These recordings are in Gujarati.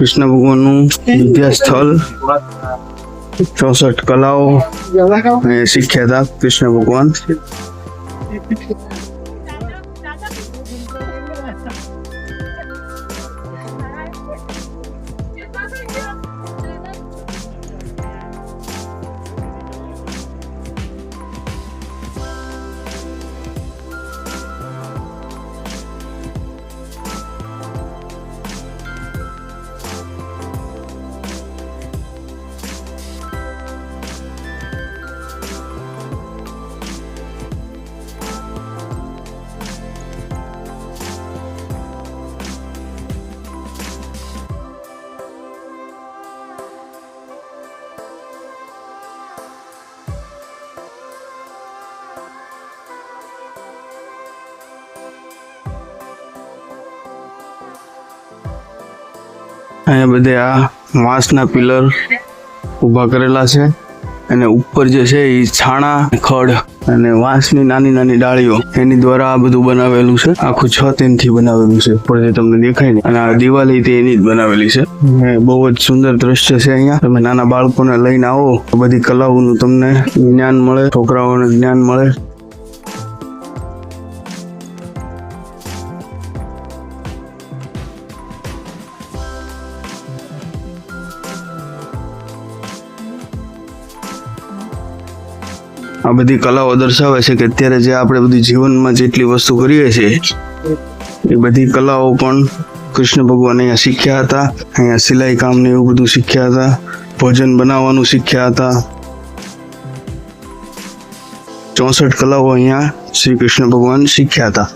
કૃષ્ણ ભગવાનનું વિદ્યા સ્થળ ચોસઠ કલાઓ અને શીખ્યા હતા કૃષ્ણ ભગવાન. અહીંયા બધે આ વાંસના પિલર ઊભા કરેલા છે. અને ઉપર જે છે એ છાણા, ખડ અને વાંસની નાની નાની ડાળીઓ. એની દ્વારા આ બધું બનાવેલું છે. આખું છત એનથી બનાવેલું છે. ઉપર જે તમને દેખાય ને, અને આ દિવાળી તે એની જ બનાવેલી છે. બહુ જ સુંદર દ્રશ્ય છે અહીંયા. તમે નાના બાળકોને લઈને આવો બધી કલાઓનું તમને જ્ઞાન મળે, છોકરાઓને જ્ઞાન મળે. આ બધી કલાઓ દર્શાવે છે કે અત્યારે જે આપણે બધી જીવનમાં જેટલી વસ્તુ કરીએ છીએ, એ બધી કલાઓ પણ કૃષ્ણ ભગવાન અહીંયા શીખ્યા હતા. અહીંયા સિલાઈ કામ ને એવું બધું શીખ્યા હતા. ભોજન બનાવવાનું શીખ્યા હતા. ચોસઠ કલાઓ અહીંયા શ્રી કૃષ્ણ ભગવાન શીખ્યા હતા.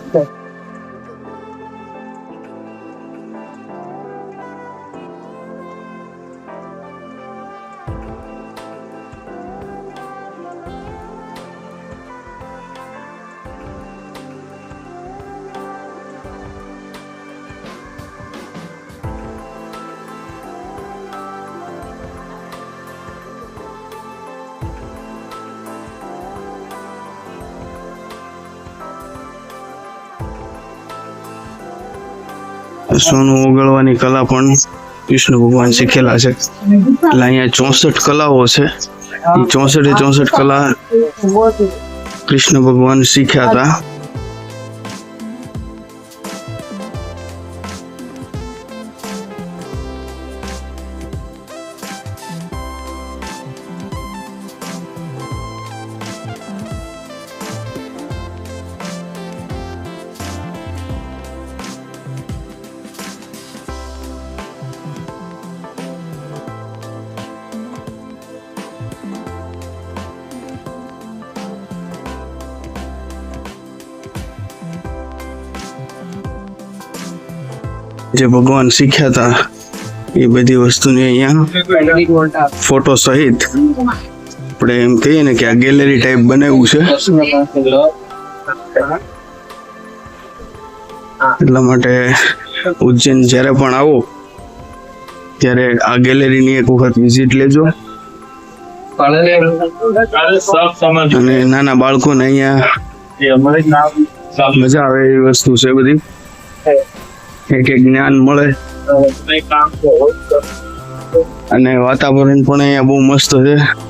સોનું ઓગળવાની કલા પણ વિષ્ણુ ભગવાન શીખેલા છે. એટલે અહીંયા ચોસઠ કલાઓ છે. એ ચોસઠે ચોસઠ કલા કૃષ્ણ ભગવાન શીખ્યા હતા. જે ભગવાન શીખ્યા હતા એ બધી વસ્તુની અહીંયા ફોટો સહિત આપણે એમ કહીએ ને કે આ ગેલેરી ટાઈપ બનાવ્યું છે. એટલા માટે ઉજ્જૈન જ્યારે પણ આવો ત્યારે આ ગેલેરીની એક વખત વિઝિટ લેજો. અને નાના બાળકોને અહીંયા મજા આવે એવી વસ્તુ છે બધી. એક એક જ્ઞાન મળે. અને વાતાવરણ પણ અહીંયા બહુ મસ્ત છે.